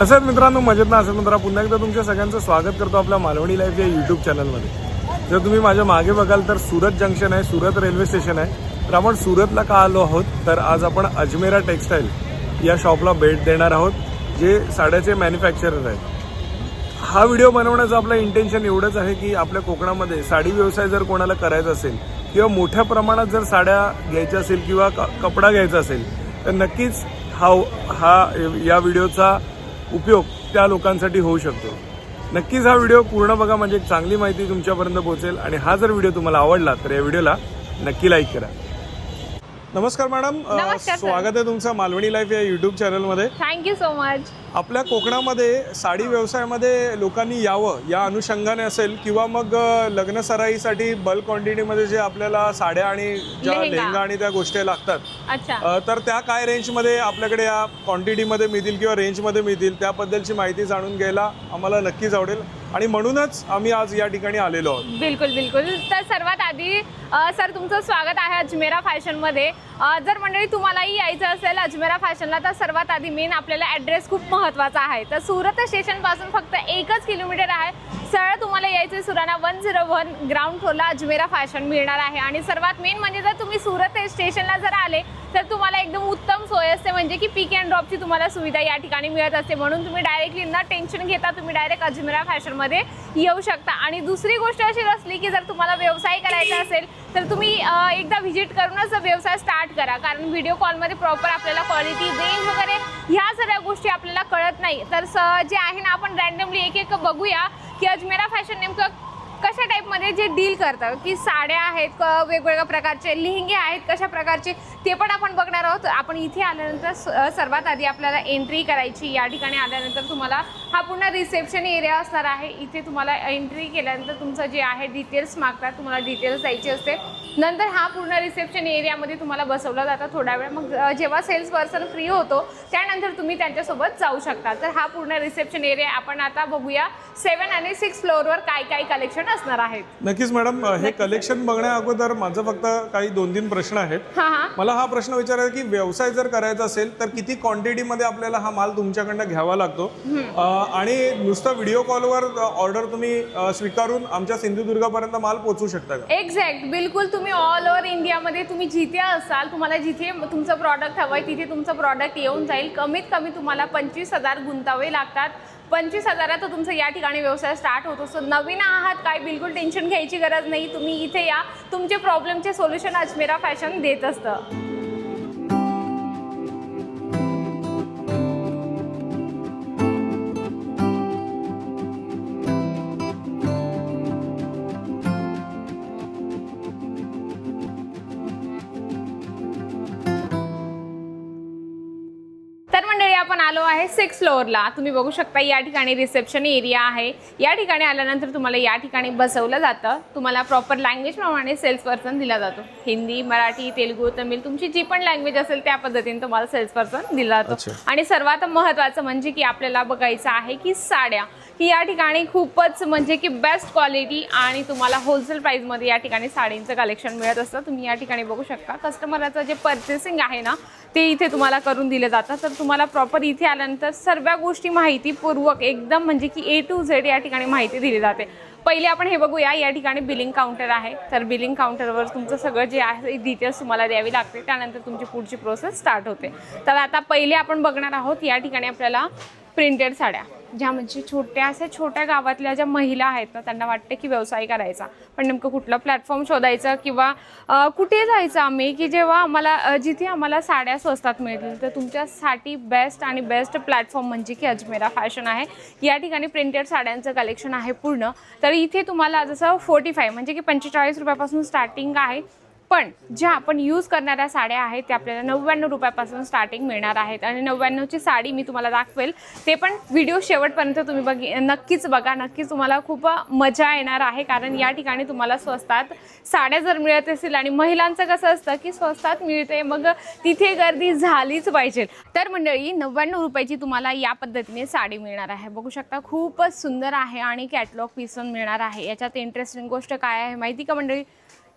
तसंच मित्रांनो मजेत ना? असेल मित्रा पुन्हा एकदा तुमच्या सगळ्यांचं स्वागत करतो आपल्या मालवणी लाईफ या यूट्यूब चॅनलमध्ये जर तुम्ही माझ्या मागे बघाल तर सुरत जंक्शन आहे सुरत रेल्वे स्टेशन आहे. तर आपण सुरतला का आलो आहोत? तर आज आपण अजमेरा टेक्स्टाईल या शॉपला भेट देणार आहोत जे साड्याचे मॅन्युफॅक्चरर आहेत. हा व्हिडिओ बनवण्याचं आपलं इंटेन्शन एवढंच आहे की आपल्या कोकणामध्ये साडी व्यवसाय जर कोणाला करायचा असेल किंवा मोठ्या प्रमाणात जर साड्या घ्यायच्या असेल किंवा क- कपडा घ्यायचा असेल तर नक्कीच हा हा या व्हिडिओचा उपयोग त्या लोकांसाठी होऊ शकतो. नक्कीच हा व्हिडिओ पूर्ण बघा म्हणजे एक चांगली माहिती तुमच्यापर्यंत पोहोचेल. आणि हा जर व्हिडिओ तुम्हाला आवडला तर या व्हिडिओला नक्की लाईक करा. नमस्कार मॅडम. अ, नमस्कार, सर. स्वागत आहे तुमचं मालवणी लाईफ या युट्यूब चॅनलमध्ये. थँक्यू सो मच आपल्या कोकणामध्ये साडी व्यवसायामध्ये लोकांनी यावं या अनुषंगाने असेल किंवा मग अ, लग्न सराईसाठी बल्क क्वांटिटीमध्ये जे आपल्याला साड्या आणि ज्या लेहेंगा. लेहंगा आणि त्या गोष्टी लागतात अच्छा. अ, तर त्या काय रेंजमध्ये आपल्याकडे या क्वांटिटीमध्ये मिळतील किंवा रेंजमध्ये मिळतील त्याबद्दलची माहिती जाणून घ्यायला आम्हाला नक्कीच आवडेल. आणि म्हणूनच आम्ही आज या ठिकाणी आलेलो आहोत. बिलकुल बिलकुल. तर सर्वात आधी सर तुमचं स्वागत आहे अजमेरा फॅशनमध्ये. जर मंडळी तुम्हालाही यायचं असेल अजमेरा फॅशनला तर सर्वात आधी मेन आपल्याला ॲड्रेस खूप महत्त्वाचा आहे. तर सुरत स्टेशनपासून फक्त एकच किलोमीटर आहे. सरळ तुम्हाला यायचं Surana one zero one ground फ्लोरला Ajmera fashion मिळणार आहे. आणि सर्वात मेन म्हणजे जर तुम्ही सुरत स्टेशनला जर आले तर तुम्हाला एकदम उत्तम सोय असते. म्हणजे की पिक अँड ड्रॉपची तुम्हाला सुविधा या ठिकाणी मिळत असते. म्हणून तुम्ही डायरेक्टली न टेन्शन घेता तुम्ही डायरेक्ट अजमेरा फॅशनमध्ये येऊ शकता. आणि दुसरी गोष्ट अशी असली की जर तुम्हाला व्यवसाय करायचा असेल तर तुम्ही एकदा व्हिजिट करूनच व्यवसाय स्टार्ट करा. कारण व्हिडिओ कॉलमध्ये प्रॉपर आपल्याला क्वालिटी रेंज वगैरे ह्या सगळ्या गोष्टी आपल्याला कळत नाही. तर स जे आहे ना आपण रँडमली एक एक बघूया. की अजमेरा फॅशन नेमकं कशा टाईपमध्ये जे डील करतं की साड्या आहेत क- वेगवेगळ्या प्रकारचे? लेहंगे आहेत कशा प्रकारचे? ते पण आपण बघणार आहोत. आपण इथे आल्यानंतर सर्वात आधी आपल्याला एंट्री करायची. या ठिकाणी आल्यानंतर तुम्हाला हा पूर्ण रिसेप्शन एरिया असणार आहे. इथे तुम्हाला एंट्री केल्यानंतर तुमचं जे आहे डिटेल्स मागतात तुम्हाला डिटेल्स द्यायचे असते. नंतर हा पूर्ण रिसेप्शन एरियामध्ये तुम्हाला बसवलं जातं थोडा वेळ. मग जेव्हा सेल्स पर्सन फ्री होतो त्यानंतर तुम्ही त्यांच्यासोबत जाऊ शकता. तर हा पूर्ण रिसेप्शन एरिया आपण आता बघूया. सेवन आणि सिक्स फ्लोअरवर काय काय कलेक्शन असणार आहेत? नक्कीच मॅडम हे कलेक्शन बघण्या अगोदर माझं फक्त काही दोन तीन प्रश्न आहेत. हां हां. मला हा प्रश्न विचारायचा की व्यवसाय जर करायचा असेल तर किती क्वांटिटीमध्ये आपल्याला हा माल तुमच्याकडनं घ्यावा लागतो? आणि नुसतं व्हिडिओ कॉलवर ऑर्डर तुम्ही स्वीकारून आमच्या सिंधुदुर्गापर्यंत माल पोहोचू शकता का? एक्झॅक्ट बिलकुल तुम्ही ऑल ओव्हर इंडियामध्ये तुम्ही जिथे असाल तुम्हाला जिथे तुमचं प्रॉडक्ट हवं आहे तिथे तुमचं प्रॉडक्ट येऊन जाईल. कमीत कमी तुम्हाला पंचवीस हजार गुंतावे लागतात. पंचवीस हजारात तुमचं या ठिकाणी व्यवसाय स्टार्ट होतो सो नवीन आहात काय? बिलकुल टेन्शन घ्यायची गरज नाही. तुम्ही इथे या. तुमचे प्रॉब्लेमचे सोल्युशन अजमेरा फॅशन देत असतं. आपण आलो आहे सिक्स फ्लोअरला तुम्ही बघू शकता या ठिकाणी रिसेप्शन एरिया आहे. या ठिकाणी आल्यानंतर तुम्हाला या ठिकाणी बसवलं जातं. तुम्हाला प्रॉपर लँग्वेजप्रमाणे सेल्स पर्सन दिला जातो. हिंदी मराठी तेलुगू तमिळ तुमची जी पण लँग्वेज असेल त्या पद्धतीने तुम्हाला सेल्स पर्सन दिला जातो. आणि सर्वात महत्त्वाचं म्हणजे की आपल्याला बघायचं आहे की साड्या ही या ठिकाणी खूपच म्हणजे की बेस्ट क्वालिटी आणि तुम्हाला होलसेल प्राईजमध्ये या ठिकाणी साडींचं कलेक्शन मिळत असतं. तुम्ही या ठिकाणी बघू शकता. कस्टमरचं जे पर्चेसिंग आहे ना ते इथे तुम्हाला करून दिले जातं तर तुम्हाला प्रॉपर इथे आल्यानंतर सर्व गोष्टी माहितीपूर्वक एकदम म्हणजे की ए टू झेड या ठिकाणी माहिती दिली जाते. पहिले आपण हे बघूया या ठिकाणी बिलिंग काउंटर आहे. तर बिलिंग काउंटरवर तुमचं सगळं जे आहे डिटेल्स तुम्हाला द्यावी लागते. त्यानंतर तुमची पुढची प्रोसेस स्टार्ट होते. तर आता पहिले आपण बघणार आहोत या ठिकाणी आपल्याला प्रिंटेड साड्या ज्या म्हणजे छोट्या अशा छोट्या गावातल्या ज्या महिला आहेत ना त्यांना वाटते की व्यवसाय करायचा. पण नेमकं कुठलं प्लॅटफॉर्म शोधायचं किंवा कुठे जायचं आम्ही की जेव्हा आम्हाला जिथे आम्हाला साड्या स्वस्तात मिळतील तर तुमच्यासाठी बेस्ट आणि बेस्ट प्लॅटफॉर्म म्हणजे की अजमेरा फॅशन आहे. या ठिकाणी प्रिंटेड साड्यांचं कलेक्शन आहे पूर्ण. तर इथे तुम्हाला जसं फोर्टी फाय म्हणजे की पंचेचाळीस रुपयापासून स्टार्टिंग आहे. पण ज्या आपण यूज करणाऱ्या साड्या आहेत त्या आपल्याला नव्याण्णव रुपयापासून स्टार्टिंग मिळणार आहेत. आणि नव्याण्णवची साडी मी तुम्हाला दाखवेल. ते पण व्हिडिओ शेवटपर्यंत तुम्ही बघी नक्कीच बघा. नक्कीच तुम्हाला खूप मजा येणार आहे कारण या ठिकाणी तुम्हाला स्वस्तात साड्या जर मिळत असेल आणि महिलांचं कसं असतं की स्वस्तात मिळते मग तिथे गर्दी झालीच पाहिजे. तर मंडळी नव्याण्णव रुपयाची तुम्हाला या पद्धतीने साडी मिळणार आहे. बघू शकता खूपच सुंदर आहे आणि कॅटलॉग पीस पण मिळणार आहे. याच्यात इंटरेस्टिंग गोष्ट काय आहे माहिती का मंडळी?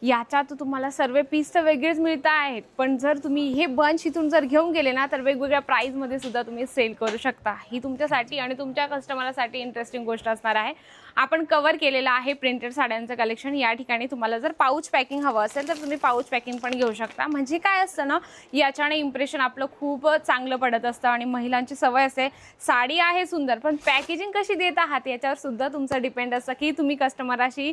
याच्यात तुम्हाला सर्व पीस तर वेगळेच मिळत आहेत. पण जर तुम्ही हे बंच इथून जर घेऊन गेले ना तर वेगवेगळ्या प्राईजमध्ये सुद्धा तुम्ही सेल करू शकता. ही तुमच्यासाठी आणि तुमच्या कस्टमरसाठी इंटरेस्टिंग गोष्ट असणार आहे. आपण कवर केलेलं आहे प्रिंटेड साड्यांचं कलेक्शन या ठिकाणी तुम्हाला जर पाऊच पॅकिंग हवं असेल तर तुम्ही पाऊच पॅकिंग पण घेऊ शकता. म्हणजे काय असतं ना याच्याने इम्प्रेशन आपलं खूप चांगलं पडत असतं आणि महिलांची सवय असते. साडी आहे सुंदर पण पॅकेजिंग कशी देत आहात याच्यावर सुद्धा तुमचं डिपेंड असतं की तुम्ही कस्टमराशी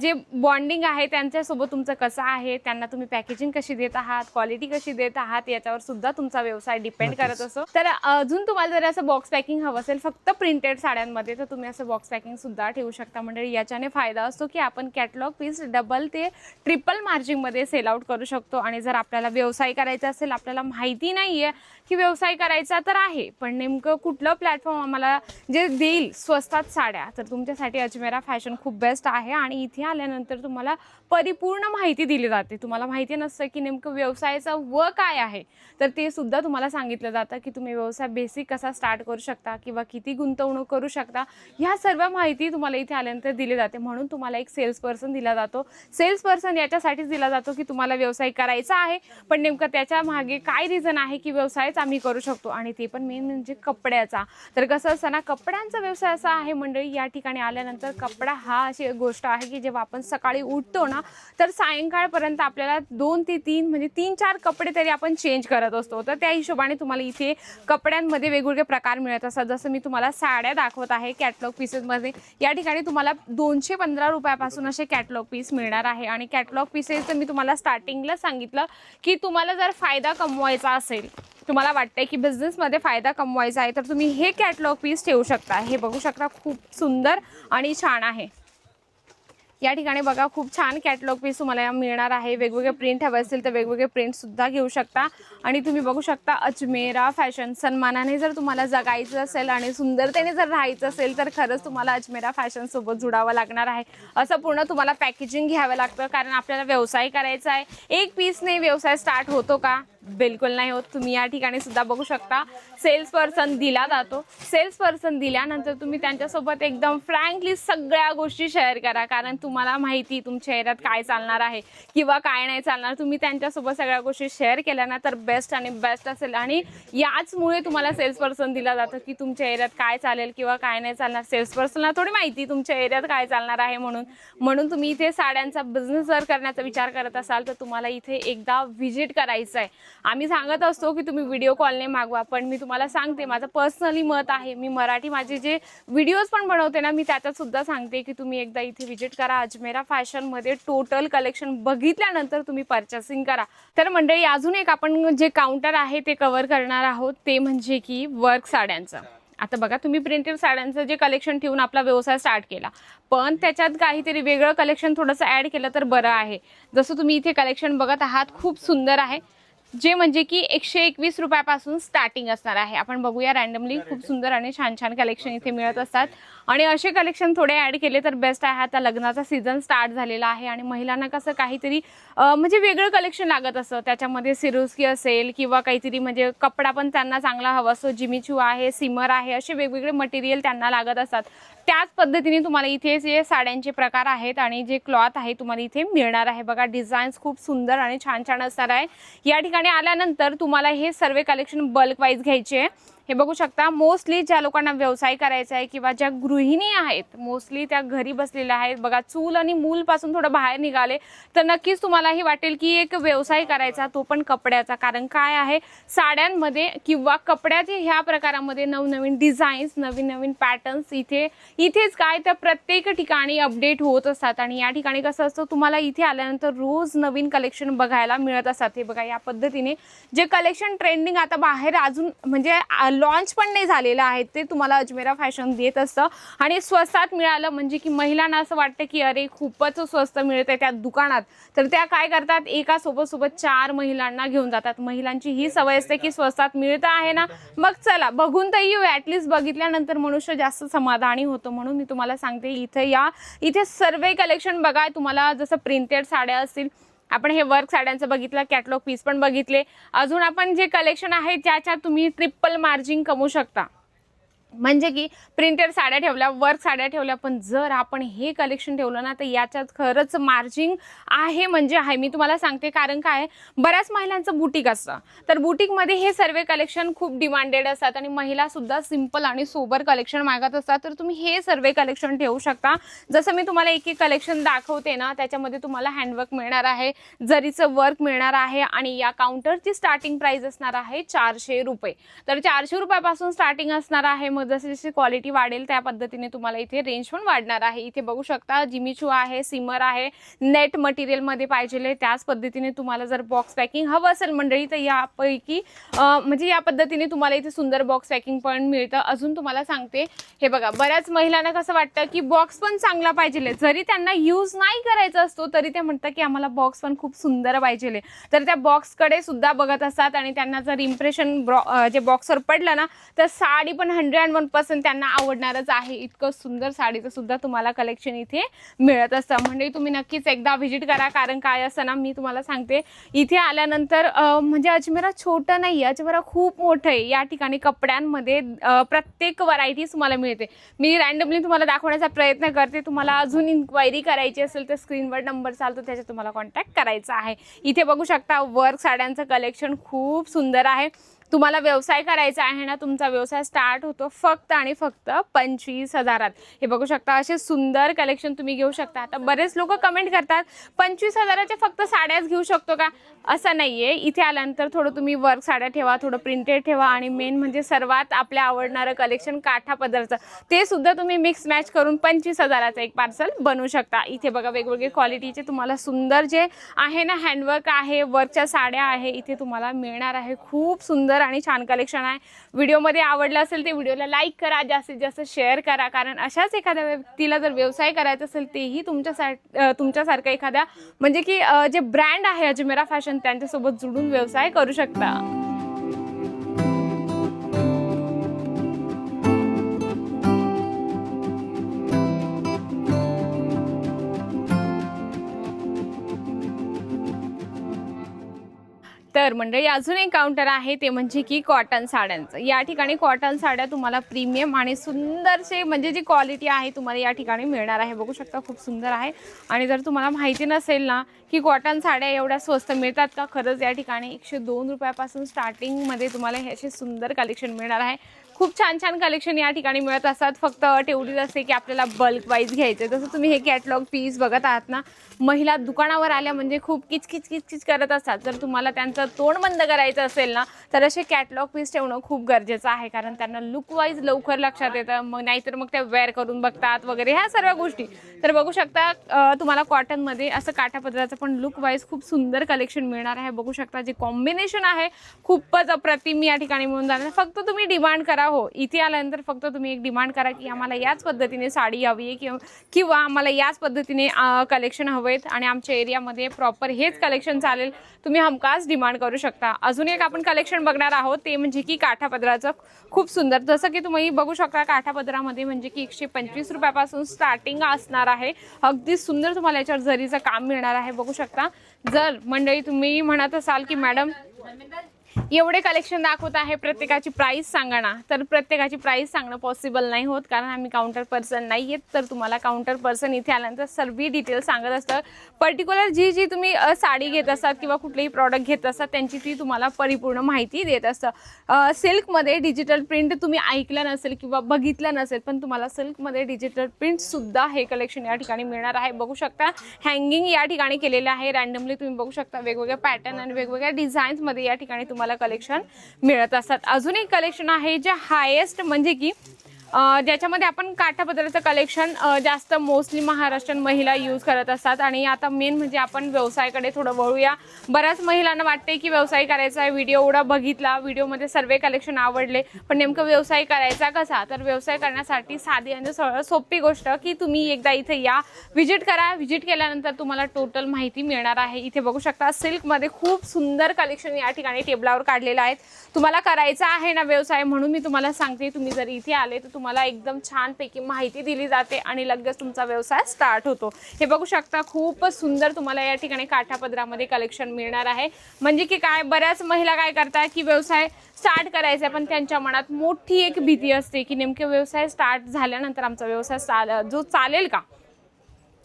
जे बॉन्डिंग आहे त्यांच्यासोबत तुमचं कसं आहे त्यांना तुम्ही पॅकेजिंग कशी देत आहात क्वालिटी कशी देत आहात याच्यावर सुद्धा तुमचा व्यवसाय डिपेंड करत असतो. तर अजून तुम्हाला जर असं बॉक्स पॅकिंग हवं असेल फक्त प्रिंटेड साड्यांमध्ये तर तुम्ही असं बॉक्स पॅकिंग सुद्धा ठेवू शकता. म्हणजे याच्याने फायदा असतो की आपण कॅटलॉग पीस डबल ते ट्रिपल मार्जिनमध्ये सेल आउट करू शकतो. आणि जर आपल्याला व्यवसाय करायचा असेल आपल्याला माहिती नाही आहे की व्यवसाय करायचा तर आहे. पण नेमकं कुठलं प्लॅटफॉर्म आम्हाला जे देईल स्वस्तात साड्या तर तुमच्यासाठी अजमेरा फॅशन खूप बेस्ट आहे. आणि इथे आल्यानंतर तुम्हाला परिपूर्ण माहिती दिली जाते. तुम्हाला माहिती नसतं की नेमकं व्यवसायाचं व काय आहे. तर ते सुद्धा तुम्हाला सांगितलं जातं की तुम्ही व्यवसाय बेसिक कसा स्टार्ट करू शकता किंवा किती गुंतवणूक करू शकता. ह्या सर्व माहिती तुम्हाला इथे आल्यानंतर दिली जाते. म्हणून तुम्हाला एक सेल्स पर्सन दिला जातो. सेल्स पर्सन याच्यासाठीच दिला जातो की तुम्हाला व्यवसाय करायचा आहे पण नेमकं त्याच्यामागे काय रिझन आहे की व्यवसायच आम्ही करू शकतो? आणि ते पण मेन म्हणजे कपड्याचा. तर कसं असतं ना कपड्यांचा व्यवसाय असा आहे मंडळी या ठिकाणी आल्यानंतर कपडा हा अशी गोष्ट आहे की जेव्हा आपण सकाळी उठतो ना तर सायंकाळपर्यंत आपल्याला दोन ते तीन म्हणजे तीन चार कपडे तरी आपण चेंज करत असतो. तर त्या हिशोबाने तुम्हाला इथे कपड्यांमध्ये वेगवेगळे प्रकार मिळत असतात. जसं मी तुम्हाला साड्या दाखवत आहे कॅटलॉग पीसेसमध्ये या ठिकाणी तुम्हाला दोनशे पंधरा रुपयापासून असे कॅटलॉग पीस मिळणार आहे. आणि कॅटलॉग पीसेसचं मी तुम्हाला स्टार्टिंगला सांगितलं की तुम्हाला जर फायदा कमवायचा असेल तुम्हाला वाटतंय की बिझनेसमध्ये फायदा कमवायचा आहे तर तुम्ही हे कॅटलॉग पीस ठेवू शकता. हे बघू शकता खूप सुंदर आणि छान आहे. या ठिकाणी बघा खूप छान कॅटलॉग पीस तुम्हाला मिळणार आहे. वेगवेगळे प्रिंट हवे असतील तर वेगवेगळे प्रिंट सुद्धा घेऊ शकता. आणि तुम्ही बघू शकता अजमेरा फॅशन सन्मानाने जर तुम्हाला जगायचं असेल आणि सुंदरतेने जर राहायचं असेल तर खरंच तुम्हाला अजमेरा फॅशन सोबत जुडावं लागणार आहे. असं पूर्ण तुम्हाला पॅकेजिंग घ्यावं लागतं कारण आपल्याला व्यवसाय करायचा आहे. एक पीसने व्यवसाय स्टार्ट होतो का? बिलकुल नाही होत. तुम्ही या ठिकाणी सुद्धा बघू शकता. सेल्स पर्सन दिला जातो. सेल्स पर्सन दिल्यानंतर तुम्ही त्यांच्यासोबत एकदम फ्रँकली सगळ्या गोष्टी शेअर करा. कारण तुम्हाला माहिती तुमच्या एरियात काय चालणार आहे किंवा काय नाही चालणार. तुम्ही त्यांच्यासोबत सगळ्या गोष्टी शेअर केल्या ना तर बेस्ट आणि बेस्ट असेल. आणि याचमुळे तुम्हाला सेल्स पर्सन दिला जातं की तुमच्या एरियात काय चालेल किंवा काय नाही चालणार. सेल्स पर्सनला थोडी माहिती तुमच्या एरियात काय चालणार आहे म्हणून. म्हणून तुम्ही इथे साड्यांचा बिझनेस जर करण्याचा विचार करत असाल तर तुम्हाला इथे एकदा व्हिजिट करायचं आहे आम्ही सांगत असतो की तुम्ही व्हिडिओ कॉलने मागवा पण मी तुम्हाला सांगते माझं पर्सनली मत आहे. मी मराठी माझे जे व्हिडिओज पण बनवते ना मी त्याच्यात सुद्धा सांगते की तुम्ही एकदा इथे व्हिजिट करा. अजमेरा फॅशनमध्ये टोटल कलेक्शन बघितल्यानंतर तुम्ही पर्चेसिंग करा. तर मंडळी अजून एक आपण जे काउंटर आहे ते कव्हर करणार आहोत ते म्हणजे की वर्क साड्यांचं. आता बघा तुम्ही प्रिंटेड साड्यांचं जे कलेक्शन ठेवून आपला व्यवसाय स्टार्ट केला पण त्याच्यात काहीतरी वेगळं कलेक्शन थोडंसं ॲड केलं तर बरं आहे. जसं तुम्ही इथे कलेक्शन बघत आहात खूप सुंदर आहे. जे म्हणजे की एकशे एकवीस रुपयापासून स्टार्टिंग असणार आहे. आपण बघूया रॅन्डमली खूप सुंदर आणि छान छान कलेक्शन इथे मिळत असतात. आणि असे कलेक्शन थोडे ॲड केले तर बेस्ट आहे. आता लग्नाचा सीझन स्टार्ट झालेला आहे आणि महिलांना कसं काहीतरी म्हणजे वेगळं कलेक्शन लागत असतं. त्याच्यामध्ये सिरुस्की असेल किंवा काहीतरी म्हणजे कपडा पण त्यांना चांगला हवा असतो. जिमीचू आहे सिमर आहे असे वेगवेगळे मटेरियल त्यांना लागत असतात. त्याच पद्धतीने तुम्हाला इथे जे साड्यांचे प्रकार आहेत आणि जे क्लॉथ आहे तुम्हाला इथे मिळणार आहे. बघा डिझाईन्स खूप सुंदर आणि छान छान असणार आहे. या ठिकाणी आल्यानंतर तुम्हाला हे सर्व कलेक्शन बल्क वाईज घ्यायचे आहे. हे बघू शकता मोस्टली ज्या लोकांना व्यवसाय करायचा आहे किंवा ज्या गृहिणी आहेत मोस्टली त्या घरी बसलेल्या आहेत बघा चूल आणि मूलपासून थोडं बाहेर निघाले तर नक्कीच तुम्हालाही वाटेल की एक व्यवसाय करायचा तो पण कपड्याचा. कारण काय आहे साड्यांमध्ये किंवा कपड्याच्या ह्या प्रकारामध्ये नवनवीन डिझाईन्स नवीन नवीन पॅटर्न्स इथे इथेच काय तर प्रत्येक ठिकाणी अपडेट होत असतात. आणि या ठिकाणी कसं असतं तुम्हाला इथे आल्यानंतर रोज नवीन कलेक्शन बघायला मिळत असतात. हे बघा या पद्धतीने जे कलेक्शन ट्रेंडिंग आता बाहेर अजून म्हणजे लॉन्च पण नाही झालेलं आहे ते तुम्हाला अजमेरा फॅशन देत असतं. आणि स्वस्तात मिळालं म्हणजे की महिलांना असं वाटतं की अरे खूपच स्वस्त मिळते त्या दुकानात. तर त्या काय करतात? एका सोबत सोबत चार महिलांना घेऊन जातात. महिलांची ही सवय असते की स्वस्तात मिळतं आहे ना? मग चला बघून तर येऊ. ॲटलिस्ट बघितल्यानंतर मनुष्य जास्त समाधानी होतो म्हणून मी तुम्हाला सांगते इथे या. इथे सर्व कलेक्शन बघा तुम्हाला जसं प्रिंटेड साड्या असतील आपण हे वर्क साड्यांचं बघितलं कॅटलॉग पीस पण बघितले. अजून आपण जे कलेक्शन आहे त्याच्यात तुम्ही ट्रिपल मार्जिन कमवू शकता. म्हणजे की प्रिंटेड साड्या ठेवल्या वर्क साड्या ठेवल्या पण जर आपण हे कलेक्शन ठेवलं ना तर याच्यात खरंच मार्जिंग आहे म्हणजे आहे. मी तुम्हाला सांगते कारण काय? बऱ्याच महिलांचं बुटीक असतं. तर बुटीकमध्ये हे सर्व कलेक्शन खूप डिमांडेड असतात आणि महिलासुद्धा सिंपल आणि सोबर कलेक्शन मागत असतात. तर तुम्ही हे सर्व कलेक्शन ठेवू शकता. जसं मी तुम्हाला एक एक कलेक्शन दाखवते ना त्याच्यामध्ये तुम्हाला हँडवर्क मिळणार आहे जरीचं वर्क मिळणार आहे आणि या काउंटरची स्टार्टिंग प्राइस असणार आहे चारशे रुपये. तर चारशे रुपयापासून स्टार्टिंग असणार आहे मग जशी जशी क्वालिटी वाढेल त्या पद्धतीने तुम्हाला इथे रेंज पण वाढणार आहे. इथे बघू शकता जिमिचू आहे सिमर आहे नेट मटेरियलमध्ये पाहिजे त्याच पद्धतीने तुम्हाला जर बॉक्स पॅकिंग हवं असेल मंडळी तर यापैकी म्हणजे या पद्धतीने तुम्हाला इथे सुंदर बॉक्स पॅकिंग पण मिळतं. अजून तुम्हाला सांगते हे बघा बऱ्याच महिलांना कसं वाटतं की बॉक्स पण चांगला पाहिजे जरी त्यांना यूज नाही करायचा असतो तरी ते म्हणतात की आम्हाला बॉक्स पण खूप सुंदर पाहिजे तर त्या बॉक्सकडे सुद्धा बघत असतात आणि त्यांना जर इम्प्रेशन जे बॉक्सवर पडलं ना तर साडी पण हंड्रेड अँड वन पर्सेंट त्यांना आवडणारच आहे. इतकं सुंदर साडीचं सुद्धा तुम्हाला कलेक्शन इथे मिळत असतं. म्हणजे तुम्ही नक्कीच एकदा व्हिजिट करा. कारण काय असतं ना मी तुम्हाला सांगते. इथे आल्यानंतर म्हणजे अजमेरा छोटं नाही आहे अजमेरा खूप मोठं आहे. या ठिकाणी कपड्यांमध्ये प्रत्येक व्हरायटीज तुम्हाला मिळते. मी रँडमली तुम्हाला दाखवण्याचा प्रयत्न करते. तुम्हाला अजून इन्क्वायरी करायची असेल तर स्क्रीनवर नंबर चालतो. त्याच्यात तुम्हाला कॉन्टॅक्ट करायचा आहे. इथे बघू शकता वर्क साड्यांचं कलेक्शन खूप सुंदर आहे. तुम्हाला व्यवसाय करायचा आहे ना तुमचा व्यवसाय स्टार्ट होतो फक्त आणि फक्त पंचवीस हजारात. हे बघू शकता असे सुंदर कलेक्शन तुम्ही घेऊ शकता. आता बरेच लोक कमेंट करतात पंचवीस हजाराच्या फक्त साड्याच घेऊ शकतो का? असं नाही आहे इथे आल्यानंतर थोडं तुम्ही वर्क साड्या ठेवा थोडं प्रिंटेड ठेवा आणि मेन म्हणजे सर्वात आपल्या आवडणारं कलेक्शन काठा पदरचं. ते सुद्धा तुम्ही मिक्स मॅच करून पंचवीस हजाराचं एक पार्सल बनवू शकता. इथे बघा वेगवेगळे क्वालिटीचे तुम्हाला सुंदर जे आहे ना हँडवर्क आहे वर्कच्या साड्या आहे इथे तुम्हाला मिळणार आहे. खूप सुंदर आणि छान कलेक्शन आहे. व्हिडिओमध्ये आवडलं असेल ते व्हिडिओला लाईक करा जास्तीत जास्त शेअर करा. कारण अशाच एखाद्या व्यक्तीला जर व्यवसाय करायचा असेल तेही तुमच्यासा तुमच्यासारखं एखाद्या म्हणजे की जे ब्रँड आहे अजमेरा फॅशन त्यांच्यासोबत जुडून व्यवसाय करू शकता. तर मंडळी अजून एक काउंटर आहे ते म्हणजे की कॉटन साड्यांचं. या ठिकाणी कॉटन साड्या तुम्हाला प्रीमियम आणि सुंदरसे म्हणजे जी क्वालिटी आहे तुम्हाला या ठिकाणी मिळणार आहे. बघू शकता खूप सुंदर आहे. आणि जर तुम्हाला माहिती नसेल ना की कॉटन साड्या एवढ्या स्वस्त मिळतात का? खरंच या ठिकाणी एकशे दोन रुपयापासून स्टार्टिंगमध्ये तुम्हाला हे असे सुंदर कलेक्शन मिळणार आहे. खूप छान छान कलेक्शन या ठिकाणी मिळत असतात. फक्त तेवढीच असते की आपल्याला बल्क वाईज घ्यायचं आहे जसं तुम्ही हे कॅटलॉग पीस बघत आहात ना महिला दुकानावर आल्या म्हणजे खूप किचकिच किचकिच करत असतात. जर तुम्हाला त्यांचं तोंड बंद करायचं असेल ना तर असे कॅटलॉग पीस ठेवणं खूप गरजेचं आहे कारण त्यांना लुकवाईज लवकर लक्षात येतं. मग नाहीतर मग त्या वेअर करून बघतात वगैरे ह्या सर्व गोष्टी. तर बघू शकता तुम्हाला कॉटनमध्ये असं काठापदराचं पण लुकवाईज खूप सुंदर कलेक्शन मिळणार आहे. बघू शकता जे कॉम्बिनेशन आहे खूपच अप्रतिम या ठिकाणी मिळून जाणार फक्त तुम्ही डिमांड करा हो. इथे आल्यानंतर फक्त तुम्ही एक डिमांड करा की आम्हाला याच पद्धतीने साडी हवी आहे किंवा किंवा आम्हाला याच पद्धतीने कलेक्शन हवेत आणि आमच्या एरियामध्ये प्रॉपर हेच कलेक्शन चालेल. तुम्ही हमखास डिमांड करू शकता. अजून एक आपण कलेक्शन बघणार आहोत ते म्हणजे की काठापदराचं खूप सुंदर. जसं की तुम्ही बघू शकता काठापदरामध्ये म्हणजे की एकशे पंचवीस रुपयापासून स्टार्टिंग असणार आहे. अगदी सुंदर तुम्हाला याच्यावर जरीचं काम मिळणार आहे बघू शकता. जर मंडळी तुम्ही म्हणत असाल की मॅडम एवढे कलेक्शन दाखवत आहे प्रत्येकाची प्राईस सांगा ना. तर प्रत्येकाची प्राईस सांगणं पॉसिबल नाही होत कारण आम्ही काउंटर पर्सन नाही आहेत तर तुम्हाला काउंटर पर्सन इथे आल्यानंतर सर्व डिटेल सांगत असतं. पर्टिक्युलर जी जी तुम्ही साडी घेत असतात किंवा कुठलेही प्रॉडक्ट घेत असतात त्यांची ती तुम्हाला परिपूर्ण माहिती देत असतं. सिल्कमध्ये डिजिटल प्रिंट तुम्ही ऐकलं नसेल किंवा बघितलं नसेल पण तुम्हाला सिल्कमध्ये डिजिटल प्रिंटसुद्धा हे कलेक्शन या ठिकाणी मिळणार आहे. बघू शकता हँगिंग या ठिकाणी केलेलं आहे. रँडमली तुम्ही बघू शकता वेगवेगळ्या पॅटर्न आणि वेगवेगळ्या डिझाईन्समध्ये या ठिकाणी तुम्हाला कलेक्शन मिळत असतात. अजून एक कलेक्शन आहे जे हायेस्ट म्हणजे की ज्याच्यामध्ये आपण काठापदराचं कलेक्शन जास्त मोस्टली महाराष्ट्रीयन महिला यूज करत असतात. आणि आता मेन म्हणजे आपण व्यवसायाकडे थोडं वळूया. बऱ्याच महिलांना वाटते की व्यवसाय करायचा आहे. व्हिडिओ एवढा बघितला. व्हिडिओमध्ये सर्व कलेक्शन आवडले. पण नेमकं व्यवसाय करायचा कसा? तर व्यवसाय करण्यासाठी साधी आणि सरळ सोपी गोष्ट की तुम्ही एकदा इथे या. व्हिजिट करा. व्हिजिट केल्यानंतर तुम्हाला टोटल माहिती मिळणार आहे. इथे बघू शकता सिल्कमध्ये खूप सुंदर कलेक्शन या ठिकाणी टेबलावर काढलेलं आहेत. तुम्हाला करायचा आहे ना व्यवसाय म्हणून मी तुम्हाला सांगते. तुम्ही जर इथे आले तर तुम्हाला एकदम छानपैकी माहिती दिली जाते आणि लगेच तुमचा व्यवसाय स्टार्ट होतो. हे बघू शकता खूपच सुंदर तुम्हाला या ठिकाणी काठापदरामध्ये कलेक्शन मिळणार आहे. म्हणजे की काय बऱ्याच महिला काय करतात की व्यवसाय स्टार्ट करायचा आहे पण त्यांच्या मनात मोठी एक भीती असते की नेमके व्यवसाय स्टार्ट झाल्यानंतर आमचा व्यवसाय चाल जो चालेल का?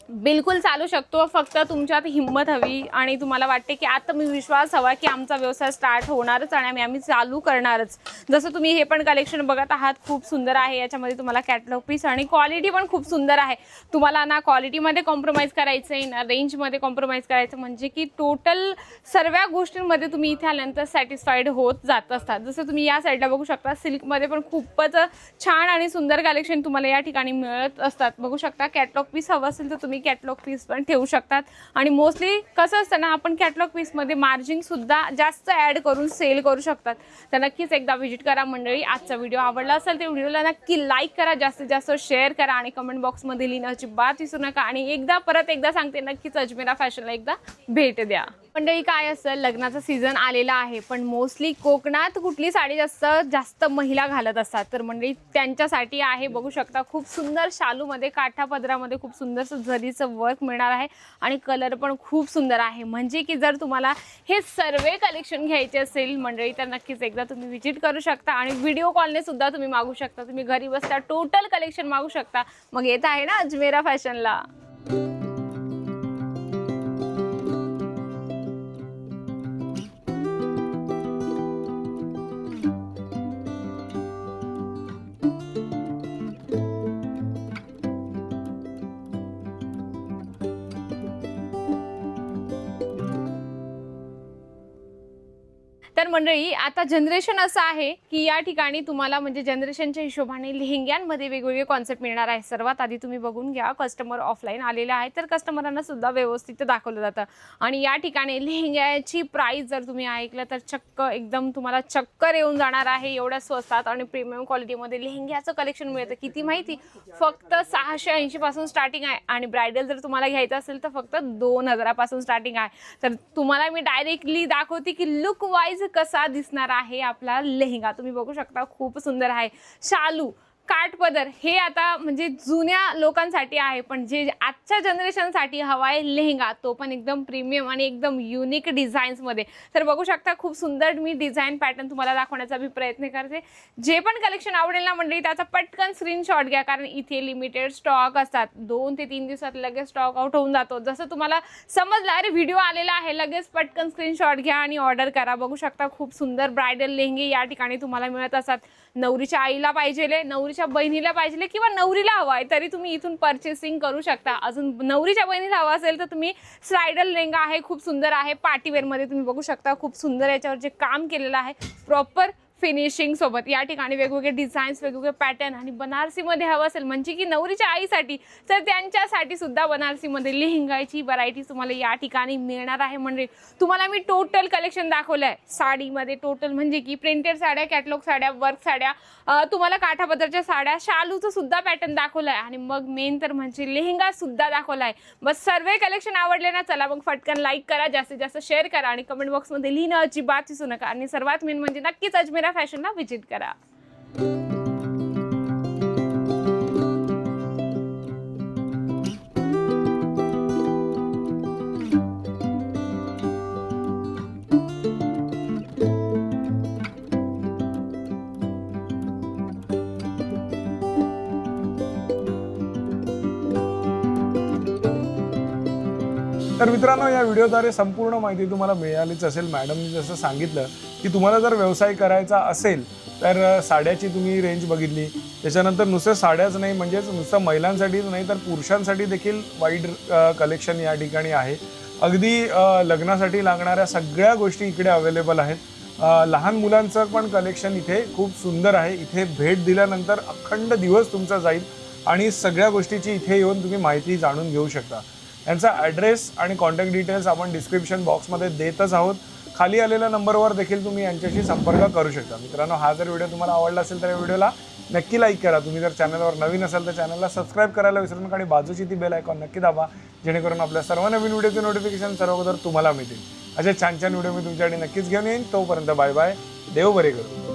बिलकुल चालू शकतो. फक्त तुमच्यात हिंमत हवी आणि तुम्हाला वाटते की आता मी विश्वास हवा की आमचा व्यवसाय स्टार्ट होणारच आणि आम्ही आम्ही चालू करणारच. जसं तुम्ही हे पण कलेक्शन बघत आहात खूप सुंदर आहे. याच्यामध्ये तुम्हाला कॅटलॉग पीस आणि क्वालिटी पण खूप सुंदर आहे. तुम्हाला ना क्वालिटीमध्ये कॉम्प्रोमाइज करायचं आहे ना रेंजमध्ये कॉम्प्रोमाइज करायचं. म्हणजे की टोटल सर्व गोष्टींमध्ये तुम्ही इथे आल्यानंतर सॅटिस्फाईड होत जात असतात. जसं तुम्ही या साईडला बघू शकता सिल्कमध्ये पण खूपच छान आणि सुंदर कलेक्शन तुम्हाला या ठिकाणी मिळत असतात. बघू शकता कॅटलॉग पीस हवं असेल तर तुम्ही कॅटलॉग पीस पण ठेवू शकतात. आणि मोस्टली कसं असतं ना आपण कॅटलॉग पीसमध्ये मार्जिनसुद्धा जास्त ॲड करून सेल करू शकतात. तर नक्कीच एकदा व्हिजिट करा मंडळी. आजचा व्हिडिओ आवडला असेल तर व्हिडिओला नक्की लाईक करा जास्तीत जास्त शेअर करा आणि कमेंट बॉक्समध्ये लिहिण्याची बात विसरू नका. आणि एकदा परत एकदा सांगते नक्कीच अजमेरा फॅशनला एकदा भेट द्या. मंडळी काय असेल लग्नाचा सीझन आलेला आहे पण मोस्टली कोकणात कुठली साडी जास्त जास्त महिला घालत असतात. तर मंडळी त्यांच्यासाठी आहे बघू शकता खूप सुंदर शालूमध्ये काठा पदरामध्ये खूप सुंदरसं झरीचं वर्क मिळणार आहे आणि कलर पण खूप सुंदर आहे. म्हणजे की जर तुम्हाला हे सर्व कलेक्शन घ्यायचे असेल मंडळी तर नक्कीच एकदा तुम्ही व्हिजिट करू शकता आणि व्हिडिओ कॉलने सुद्धा तुम्ही मागू शकता. तुम्ही घरी बसता टोटल कलेक्शन मागू शकता. मग येत आहे ना अजमेरा फॅशनला मंडळी आता जनरेशन असं आहे की या ठिकाणी तुम्हाला म्हणजे जनरेशनच्या हिशोबाने लेहंग्यांमध्ये वेगवेगळे कॉन्सेप्ट मिळणार आहे. सर्वात आधी तुम्ही बघून घ्या कस्टमर ऑफलाईन आलेले आहे तर कस्टमरांना सुद्धा व्यवस्थित दाखवलं जातं. आणि या ठिकाणी लेहंग्याची प्राईस जर तुम्ही ऐकलं तर चक्क एकदम तुम्हाला चक्कर येऊन जाणार आहे. एवढ्या स्वस्तात आणि प्रीमियम क्वालिटीमध्ये लेहंग्याचं कलेक्शन मिळतं. किती माहिती? फक्त सहाशे ऐंशीपासून स्टार्टिंग आहे. आणि ब्रायडल जर तुम्हाला घ्यायचं असेल तर फक्त दोन हजारापासून स्टार्टिंग आहे. तर तुम्हाला मी डायरेक्टली दाखवते की लुक वाईज कसं दिसणार आहे आपला लेहंगा? तुम्ही बघू शकता खूप सुंदर आहे. शालू काठपदर हे आता म्हणजे जुन्या लोकांसाठी आहे पण जे आजच्या जनरेशनसाठी हवा आहे लेहंगा तो पण एकदम प्रीमियम आणि एकदम युनिक डिझाईन्समध्ये तर बघू शकता खूप सुंदर मी डिझाईन पॅटर्न तुम्हाला दाखवण्याचा मी प्रयत्न करते. जे पण कलेक्शन आवडेल ना मंडळी त्याचा पटकन स्क्रीनशॉट घ्या कारण इथे लिमिटेड स्टॉक असतात. दोन ते तीन दिवसात लगेच स्टॉक आउट होऊन जातो. जसं तुम्हाला समजलं अरे व्हिडिओ आलेला आहे लगेच पटकन स्क्रीनशॉट घ्या आणि ऑर्डर करा. बघू शकता खूप सुंदर ब्रायडल लेहंगे या ठिकाणी तुम्हाला मिळत असतात. नवरीच्या आईला पाहिजेले नवरीच्या बहिणीला पाहिजेले किंवा नवरीला हवा आहे तरी तुम्ही इथून परचेसिंग करू शकता. अजून नवरीच्या बहिणीला हवा असेल तर तुम्ही स्लायडल लेंगा आहे खूप सुंदर आहे पार्टीवेअरमध्ये तुम्ही बघू शकता खूप सुंदर याच्यावर जे काम केलेलं आहे प्रॉपर फिनिशिंग सोबत. या ठिकाणी वेगवेगळे डिझाईन्स वेगवेगळे पॅटर्न आणि बनारसीमध्ये हवं असेल म्हणजे की नवरीच्या आईसाठी तर त्यांच्यासाठी सुद्धा बनारसीमध्ये लेहंगाची व्हरायटी तुम्हाला या ठिकाणी मिळणार आहे म्हणजे. तुम्हाला मी टोटल कलेक्शन दाखवलं आहे साडीमध्ये टोटल म्हणजे की प्रिंटेड साड्या कॅटलॉग साड्या वर्क साड्या तुम्हाला काठापदरच्या साड्या शालूचं सुद्धा पॅटर्न दाखवलं आहे आणि मग मेन तर म्हणजे लेहंगा सुद्धा दाखवला आहे बस सर्व कलेक्शन आवडले ना चला मग फटकन लाईक करा जास्तीत जास्त शेअर करा आणि कमेंट बॉक्समध्ये लिहिणं अजिबात दिसू नका. आणि सर्वात मेन म्हणजे नक्कीच अजमेर फॅशनला व्हिजिट करा तर मित्रांनो या व्हिडिओद्वारे संपूर्ण माहिती तुम्हाला मिळालीच असेल. मॅडमनी जसं सांगितलं की तुम्हाला जर व्यवसाय करायचा असेल तर साड्याची तुम्ही रेंज बघितली. त्याच्यानंतर नुसतं साड्याच नाही म्हणजेच नुसतं महिलांसाठीच नाही तर पुरुषांसाठी देखील वाईड कलेक्शन या ठिकाणी आहे. अगदी लग्नासाठी लागणाऱ्या सगळ्या गोष्टी इकडे अवेलेबल आहेत. लहान मुलांचं पण कलेक्शन इथे खूप सुंदर आहे. इथे भेट दिल्यानंतर अखंड दिवस तुमचा जाईल आणि सगळ्या गोष्टीची इथे येऊन तुम्ही माहिती जाणून घेऊ शकता. यांचा ॲड्रेस आणि कॉन्टॅक्ट डिटेल्स आपण डिस्क्रिप्शन बॉक्समध्ये देतच आहोत. खाली आलेल्या नंबरवर देखील तुम्ही यांच्याशी संपर्क करू शकता. मित्रांनो हा जर व्हिडिओ तुम्हाला आवडला असेल तर या व्हिडिओला नक्की लाईक करा. तुम्ही जर चॅनलवर नवीन असाल तर चॅनलला सबस्क्राईब करायला विसरू नका आणि बाजूची ती बेल आयकॉन नक्की दाबा जेणेकरून आपल्या सर्व नवीन व्हिडिओचे नोटिफिकेशन सर्व अगोदर तुम्हाला मिळतील. असे छान छान व्हिडिओ मी तुमच्यासाठी नक्कीच घेऊन येईन. तोपर्यंत बाय बाय देव बरे करू.